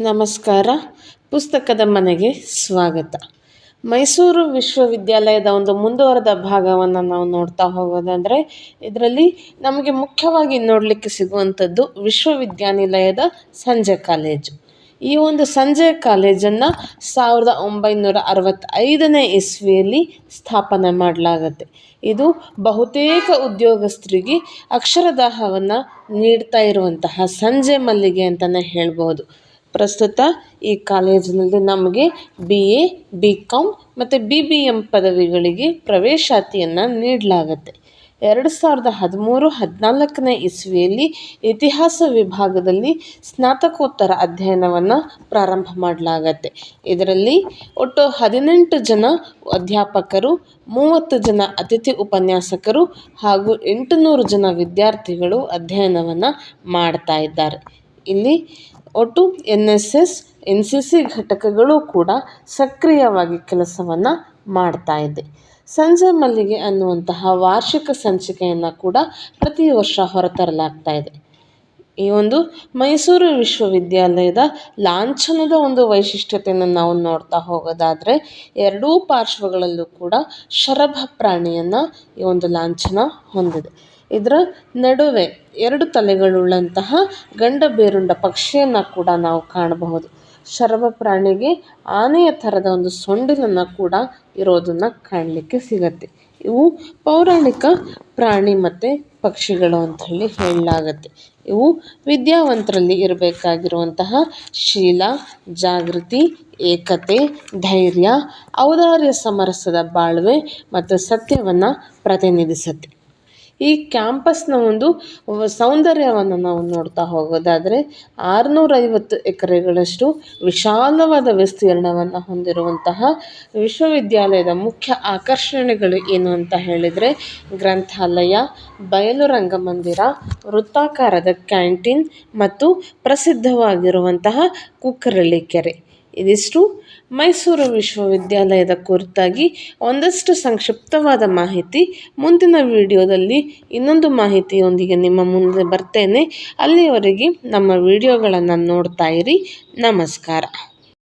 ನಮಸ್ಕಾರ. ಪುಸ್ತಕದ ಮನೆಗೆ ಸ್ವಾಗತ. ಮೈಸೂರು ವಿಶ್ವವಿದ್ಯಾಲಯದ ಒಂದು ಮುಂದುವರೆದ ಭಾಗವನ್ನು ನಾವು ನೋಡ್ತಾ ಹೋಗೋದಂದರೆ, ಇದರಲ್ಲಿ ನಮಗೆ ಮುಖ್ಯವಾಗಿ ನೋಡಲಿಕ್ಕೆ ಸಿಗುವಂಥದ್ದು ವಿಶ್ವವಿದ್ಯಾನಿಲಯದ ಸಂಜೆ ಕಾಲೇಜು. ಈ ಒಂದು ಸಂಜೆ ಕಾಲೇಜನ್ನು ಸಾವಿರದ ಒಂಬೈನೂರ ಅರವತ್ತೈದನೇ ಇಸ್ವಿಯಲ್ಲಿ ಸ್ಥಾಪನೆ ಮಾಡಲಾಗತ್ತೆ. ಇದು ಬಹುತೇಕ ಉದ್ಯೋಗಸ್ಥರಿಗೆ ಅಕ್ಷರದಾಹವನ್ನು ನೀಡ್ತಾ ಇರುವಂತಹ ಸಂಜೆ ಮಲ್ಲಿಗೆ ಅಂತಲೇ ಹೇಳ್ಬೋದು. ಪ್ರಸ್ತುತ ಈ ಕಾಲೇಜಿನಲ್ಲಿ ನಮಗೆ ಬಿ ಎ ಬಿ ಕಾಮ್ ಮತ್ತು ಬಿ ಬಿ ಎಂ ಪದವಿಗಳಿಗೆ ಪ್ರವೇಶಾತಿಯನ್ನು ನೀಡಲಾಗತ್ತೆ. ಎರಡು ಸಾವಿರದ ಹದಿಮೂರು ಹದಿನಾಲ್ಕನೇ ಇಸ್ವಿಯಲ್ಲಿ ಇತಿಹಾಸ ವಿಭಾಗದಲ್ಲಿ ಸ್ನಾತಕೋತ್ತರ ಅಧ್ಯಯನವನ್ನು ಪ್ರಾರಂಭ ಮಾಡಲಾಗತ್ತೆ. ಇದರಲ್ಲಿ ಒಟ್ಟು ಹದಿನೆಂಟು ಜನ ಅಧ್ಯಾಪಕರು, ಮೂವತ್ತು ಜನ ಅತಿಥಿ ಉಪನ್ಯಾಸಕರು ಹಾಗೂ ಎಂಟುನೂರು ಜನ ವಿದ್ಯಾರ್ಥಿಗಳು ಅಧ್ಯಯನವನ್ನು ಮಾಡ್ತಾ ಇದ್ದಾರೆ. ಇಲ್ಲಿ ಒಟ್ಟು N S S N C C ಘಟಕಗಳು ಕೂಡ ಸಕ್ರಿಯವಾಗಿ ಕೆಲಸವನ್ನು ಮಾಡ್ತಾ ಇದೆ. ಸಂಜೆ ಮಲ್ಲಿಗೆ ಅನ್ನುವಂತಹ ವಾರ್ಷಿಕ ಸಂಚಿಕೆಯನ್ನು ಕೂಡ ಪ್ರತಿ ವರ್ಷ ಹೊರತರಲಾಗ್ತಾ ಇದೆ. ಈ ಒಂದು ಮೈಸೂರು ವಿಶ್ವವಿದ್ಯಾಲಯದ ಲಾಂಛನದ ಒಂದು ವೈಶಿಷ್ಟ್ಯತೆಯನ್ನು ನಾವು ನೋಡ್ತಾ ಹೋಗೋದಾದರೆ, ಎರಡೂ ಪಾರ್ಶ್ವಗಳಲ್ಲೂ ಕೂಡ ಶರಭ ಪ್ರಾಣಿಯನ್ನು ಈ ಒಂದು ಲಾಂಛನ ಹೊಂದಿದೆ. ಇದರ ನಡುವೆ ಎರಡು ತಲೆಗಳುಳ್ಳಂತಹ ಗಂಡ ಬೇರುಂಡ ಪಕ್ಷಿಯನ್ನು ಕೂಡ ನಾವು ಕಾಣಬಹುದು. ಶರಭ ಪ್ರಾಣಿಗೆ ಆನೆಯ ಥರದ ಒಂದು ಸೊಂಡಿಲನ್ನು ಕೂಡ ಇರೋದನ್ನು ಕಾಣಲಿಕ್ಕೆ ಸಿಗತ್ತೆ. ಇವು ಪೌರಾಣಿಕ ಪ್ರಾಣಿ ಮತ್ತು ಪಕ್ಷಿಗಳು ಅಂತ ಹೇಳಿ ಹೇಳಲಾಗತ್ತೆ. ಇವು ವಿದ್ಯಾವಂತರಲ್ಲಿ ಇರಬೇಕಾಗಿರುವಂತಹ ಶೀಲ, ಜಾಗೃತಿ, ಏಕತೆ, ಧೈರ್ಯ, ಔದಾರ್ಯ ಸಮರಸದ ಬಾಳ್ವೆ ಮತ್ತು ಸತ್ಯವನ್ನು ಪ್ರತಿನಿಧಿಸುತ್ತೆ. ಈ ಕ್ಯಾಂಪಸ್ನ ಒಂದು ಸೌಂದರ್ಯವನ್ನು ನಾವು ನೋಡ್ತಾ ಹೋಗೋದಾದರೆ ಆರುನೂರೈವತ್ತು ಎಕರೆಗಳಷ್ಟು ವಿಶಾಲವಾದ ವಿಸ್ತೀರ್ಣವನ್ನು ಹೊಂದಿರುವಂತಹ ವಿಶ್ವವಿದ್ಯಾಲಯದ ಮುಖ್ಯ ಆಕರ್ಷಣೆಗಳು ಏನು ಅಂತ ಹೇಳಿದರೆ ಗ್ರಂಥಾಲಯ ಬಯಲು ರಂಗಮಂದಿರ ವೃತ್ತಾಕಾರದ ಕ್ಯಾಂಟೀನ್ ಮತ್ತು ಪ್ರಸಿದ್ಧವಾಗಿರುವಂತಹ ಕುಕ್ಕರಳ್ಳಿ ಕೆರೆ. ಇದಿಷ್ಟು ಮೈಸೂರು ವಿಶ್ವವಿದ್ಯಾಲಯದ ಕುರಿತಾಗಿ ಒಂದಷ್ಟು ಸಂಕ್ಷಿಪ್ತವಾದ ಮಾಹಿತಿ. ಮುಂದಿನ ವಿಡಿಯೋದಲ್ಲಿ ಇನ್ನೊಂದು ಮಾಹಿತಿಯೊಂದಿಗೆ ನಿಮ್ಮ ಮುಂದೆ ಬರ್ತೇನೆ. ಅಲ್ಲಿಯವರೆಗೆ ನಮ್ಮ ವಿಡಿಯೋಗಳನ್ನು ನೋಡ್ತಾ ಇರಿ. ನಮಸ್ಕಾರ.